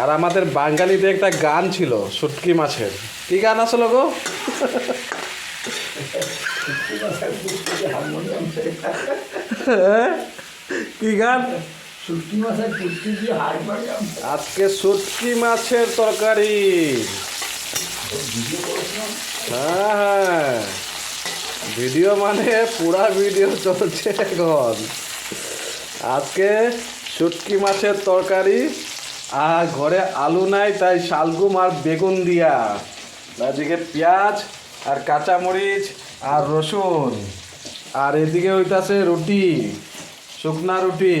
আর আমাদের বাঙালিতে একটা গান ছিল শুটকি মাছের। কি গান আসলো গো? কি গান? আজকে শুটকি মাছের তরকারি। হ্যাঁ হ্যাঁ। ভিডিও মানে পুরা ভিডিও চলছে এখন। আজকে শুটকি মাছের তরকারি আর ঘরে আলু নাই, তাই শালগুম আর বেগুন দিয়া। এদিকে পেঁয়াজ আর কাঁচামরিচ আর রসুন। আর এদিকে হইতাছে রুটি, শুকনা রুটি।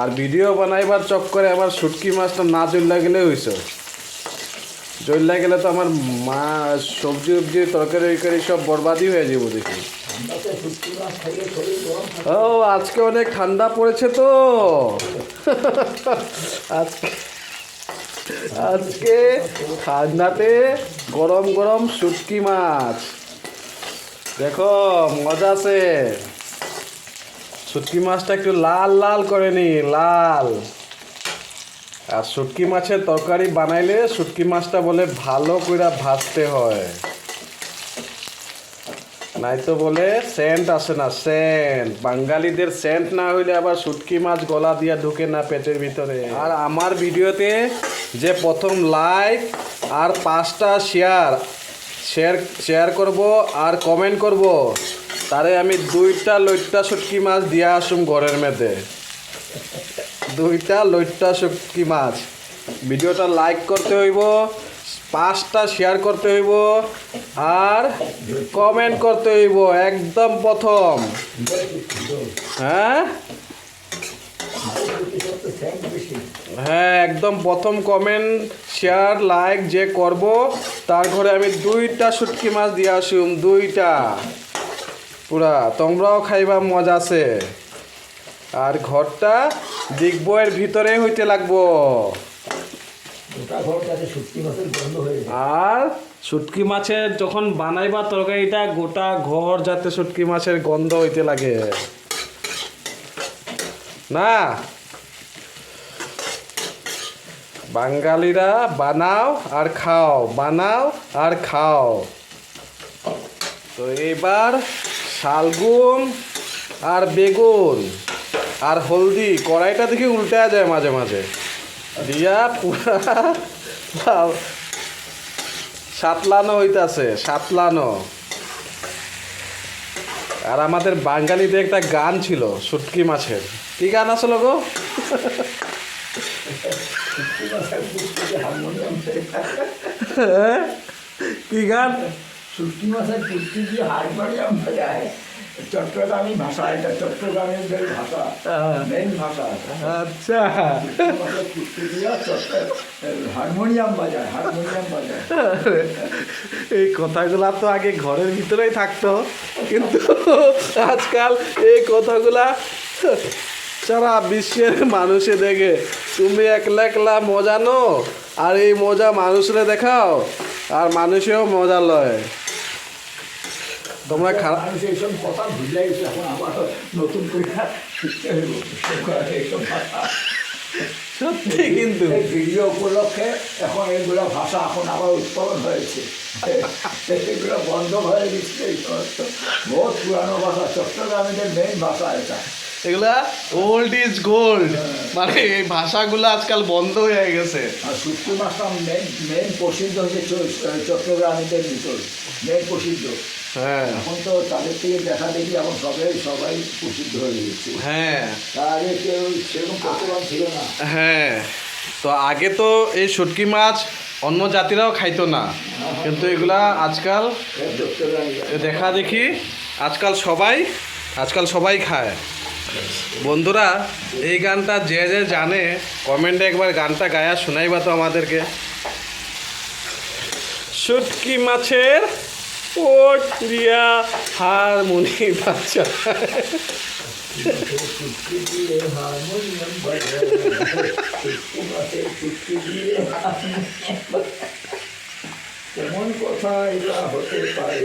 আর ভিডিও বানাইবার চক্করে আবার শুটকি মাছটা না চল্লা গেলে হইছে। চল্লা গেলে তো আমার মা সবজি উবজি তরকারি সব বরবাদই হয়ে যাব দেখি। ও, আজকে অনেক ঠান্ডা পড়েছে তো। আজকে আজকে ঠান্ডাতে গরম গরম শুটকি মাছ। দেখো, মজা আছে। শুটকি মাছটা একটু লাল লাল করে নি, লাল। আর শুটকি মাছের তরকারি বানাইলে শুটকি মাছটা বলে ভালো করে ভাজতে হয়। নাই তো বলে সেন্ট আসে না, সেন্ট। বাঙালিদের সেন্ট না হইলে আবার শুটকি মাছ গলা দিয়া ঢুকে না পেটের ভিতরে। আর আমার ভিডিওতে যে প্রথম লাইক আর পাঁচটা শেয়ার শেয়ার শেয়ার করব আর কমেন্ট করব, তারে আমি দুইটা লইট্টা শুটকি মাছ দিয়া আসুম ঘরের মধ্যে দুইটা লইট্টা শুটকি মাছ। ভিডিওটা লাইক করতে হইব পাঁচটা শেয়ার করতে হইব আর কমেন্ট করতে হইব, একদম প্রথম। হ্যাঁ? হ্যাঁ একদম প্রথম কমেন্ট শেয়ার লাইক যে করব তার ঘরে আমি দুইটা শুটকি মাছ দিয়ে আসুম, দুইটা। পুরা, তোমরাও খাইবা, মজা আছে। আর ঘরটা দিগবয়ের ভিতরে হইতে লাগবো। আর শুটকি মাছের যখন বানাইবা তরকারিটা, গোটা ঘর যাতে শুটকি মাছের গন্ধ হইতে লাগে। না। বাঙালিরা বানাও আর খাও, বানাও আর খাও। তো এবার শালগুম আর বেগুন আর হলদি, কড়াইটা দেখি উল্টা যায় মাঝে মাঝে। দিয়া পুরা সাতলানো হইতাছে, সাতলানো। আর আমাদের বাঙালিতে একটা গান ছিল, শুটকি মাছের। কি গান দিয়ে হারমোনিয়াম কি গান মাছের চট্টগ্রামী ভাষা এটা চট্টগ্রামের ভাষা মেন ভাষা। আচ্ছা। হারমোনিয়াম বাজায় হারমোনিয়াম বাজায়। এই কথাগুলা তো আগে ঘরের ভিতরেই থাকতো কিন্তু আজকাল এই কথাগুলা সারা বিশ্বের মানুষে দেখে। তুমি একলা একলা মজা নো আর এই মজা মানুষরে দেখাও আর মানুষেও মজা লয়। তোমরা খারাপ মানুষ এইসব কথা ভুলে গেছে এখন আবার নতুন করে শিখতে হইব। এইসব ভাষা সত্যি কিন্তু। ভিডিও উপলক্ষে এখন এইগুলো ভাষা এখন আবার উৎপাদন হয়েছে। এগুলো বন্ধ হয়ে গেছে এই সমস্ত। বহুত পুরানো ভাষা চট্টগ্রামীদের মেন ভাষা এটা। এগুলা ওল্ড ইজ গোল্ড মানে এই ভাষাগুলো আজকাল বন্ধ হয়ে গেছে। আর শুক্তি মাছটা মেন মেন প্রসিদ্ধ হচ্ছে চট্টগ্রামীদের ভিতর মেন প্রসিদ্ধ। হ্যাঁ। এখন তো তাদের থেকে দেখা দেখি এখন সবাই সবাই প্রসিদ্ধ হয়ে গেছে। হ্যাঁ। তার আগে কেউ সেরকম প্রচলন ছিল না। হ্যাঁ। তো আগে তো এই শুটকি মাছ অন্য জাতিরাও খাইতো না। কিন্তু এগুলা আজকাল এই দেখা দেখি আজকাল সবাই আজকাল সবাই খায়। বন্ধুরা, এই গানটা যে যে জানে কমেন্টে একবার গানটা গায়া শোনাইবা তো আমাদেরকে। শুটকি মাছের ওট দিয়া হারমোনি বাচ্চা। কেমন কথা এগুলা হতে পারে?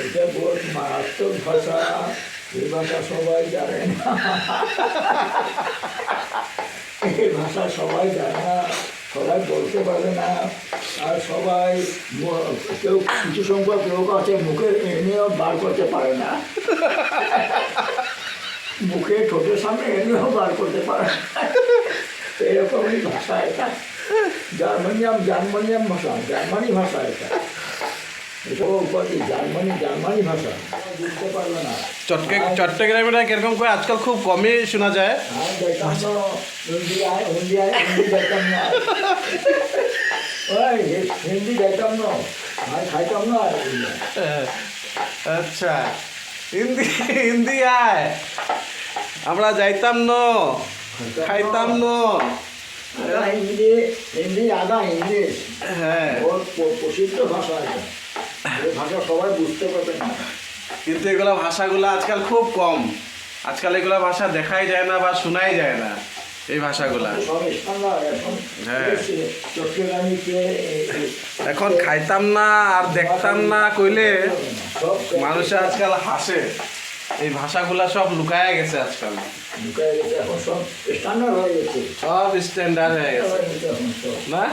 এটা বহুত মারাত্মক ভাষা। এই ভাষা সবাই জানে না। এই ভাষা সবাই জানে না, সবাই বলতে পারে না, আর সবাই কেউ কিছু সংখ্যক লোক আছে, মুখে এনেও বার করতে পারে না। মুখে ঠোঁটের সামনে এনেও বার করতে পারে না। এরকমই ভাষা এটা। জার্মানিয়াম জার্মানিয়াম ভাষা, জার্মানি ভাষা এটা। এটা জার্মানি জার্মানি ভাষা বুঝতে পারবে না চট্টে কীরকম করে? আজকাল খুব কমই শোনা যায়। হিন্দি হিন্দি হিন্দি হিন্দি আচ্ছা। হিন্দি হিন্দি আয়। আমরা যাইতাম ন। খাইতাম ন। হিন্দি হিন্দি আধা ইংলিশ হ্যাঁ। প্রসিদ্ধ ভাষা ভাষা সবাই বুঝতে পারবে না। কিন্তু এগুলা ভাষাগুলো আজকাল খুব কম। আজকাল এগুলা ভাষা দেখাই যায় না বা শোনাই যায় না এই ভাষাগুলা। এখন হ্যাঁ। এখন খাইতাম না আর দেখতাম না কইলে মানুষে আজকাল হাসে। এই ভাষাগুলা সব লুকায় গেছে আজকাল। সব স্ট্যান্ডার্ড হয়ে গেছে। না?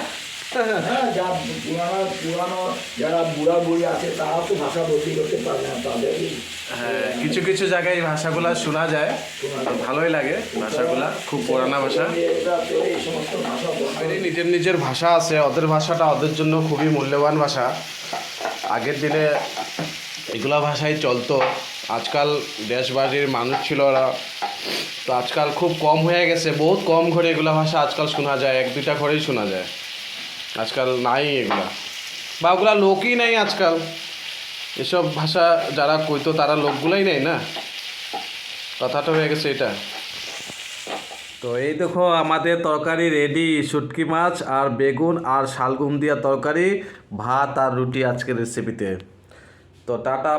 হ্যাঁ যা পুরানো পুরানো যারা বুড়া বুড়ি আছে তারা তো ভাষা বদলি করতে পারে না তাদের হ্যাঁ কিছু কিছু জায়গায় এই ভাষাগুলা শোনা যায়। ভালোই লাগে ভাষাগুলা, খুব পুরানা ভাষা। নিজের নিজের ভাষা আছে, ওদের ভাষাটা ওদের জন্য খুবই মূল্যবান ভাষা। আগের দিনে এগুলা ভাষাই চলতো, আজকাল দেশবাড়ির মানুষ ছিল ওরা। তো আজকাল খুব কম হয়ে গেছে, বহুত কম ঘরে এগুলা ভাষা আজকাল শোনা যায়, এক দুইটা ঘরেই শোনা যায়। আজকাল নাই এগুলা। বা ওগুলা লোকই নাই আজকাল। এসব ভাষা যারা কইতো তারা লোকগুলাই নেই না? কথাটা হয়ে গেছে এটা। তো এই দেখো, আমাদের তরকারি রেডি শুটকি মাছ আর বেগুন আর শালগুম দিয়া তরকারি, ভাত আর রুটি আজকের রেসিপিতে তো টাটা।